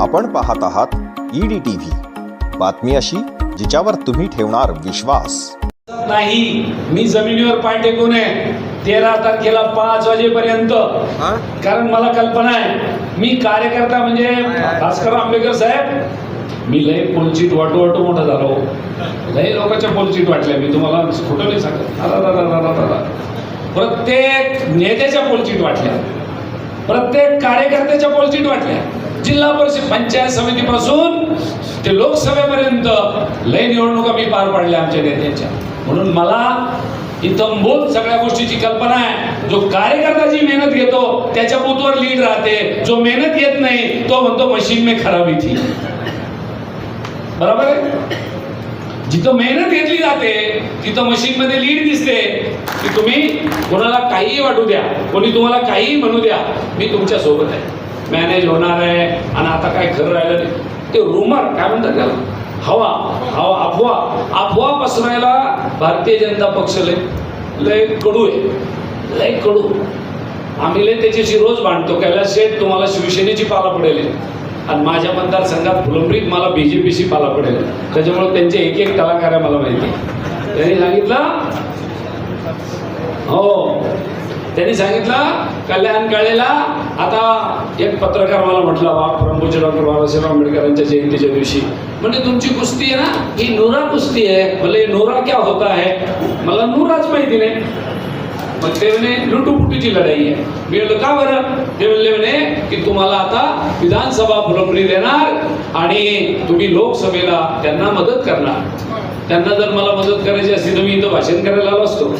आपण पाहत आहात ईडी टी बातमी अशी जिच्यावर तुम्ही ठेवणार विश्वास. नाही मी जमिनीवर पाय टेकून आहे तेरा तारखेला पाच वाजेपर्यंत. कारण मला कल्पना आहे मी कार्यकर्ता म्हणजे भास्कर आंबेडकर साहेब मी लय पोलचीत वाटू वाटू मोठा झालो. लय लोकांच्या पोलचीत वाटल्या. मी तुम्हाला खोटं नाही सांगत. अरा, रा, रा, रा, रा, रा, रा. प्रत्येक नेत्याच्या पोलचीत वाटल्या. प्रत्येक कार्यकर्त्याच्या पोलचीत वाटल्या. जिल्हा परिषद पंचायत समितीपासून ते लोकसभेपर्यंत लय निवडणुका मी पार पाडल्या आमच्या नेत्यांच्या. म्हणून मला इथं सगळ्या गोष्टीची कल्पना आहे. जो कार्यकर्ता जी मेहनत घेतो त्याच्या बूथवर लीड राहते. जो मेहनत घेत नाही तो म्हणतो मशीन मे खराबी थी. बरोबर आहे? जिथं मेहनत घेतली जाते तिथं मशीनमध्ये लीड दिसते की तुम्ही कोणाला काहीही वाटू द्या कोणी तुम्हाला काहीही म्हणू द्या मी तुमच्यासोबत आहे. मॅनेज होणार आहे आणि आता काय खरं राहिलं नाही ते रुमर काय म्हणतात त्याला? हवा हवा अफवा. अफवा पसरायला भारतीय जनता पक्ष लय लय कडू आहे. लय कडू. आम्ही लय त्याच्याशी रोज भांडतो कैलास शेठ तुम्हाला शिवसेनेची पाला पडेल. आणि माझ्या मतदारसंघात फुलंब्रीत मला बीजेपीशी पाला पडेल. त्याच्यामुळे त्यांचे एक एक कलाकार आहे मला माहिती. त्यांनी सांगितलं हो. त्यांनी सांगितलं कल्याण काळेला आता एक पत्रकार मला म्हटला बा प्रभूजी डॉक्टर बाबासाहेब आंबेडकरांच्या जयंतीच्या दिवशी. म्हणजे तुमची कुस्ती आहे ना? ही नुरा कुस्ती आहे. भले नोरा क्या होता है मला नूराच माहिती नाही. मग ते म्हणे लुटूपुटीची लढाई आहे. मी म्हणलं का बरं? ते म्हणले म्हणे की तुम्हाला आता विधानसभा फुलंबरी देणार आणि तुम्ही लोकसभेला त्यांना मदत करणार. त्यांना जर मला मदत करायची असती तर मी इथं भाषण करायला आलो असतो.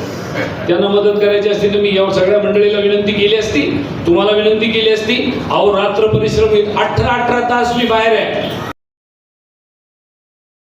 त्यांना मदत करायची असती तर मी या सगळ्या मंडळीला विनंती केली असती. तुम्हाला विनंती केली असती अहो रात्र परिश्रम अठरा अठरा तास मी बाहेर आहे.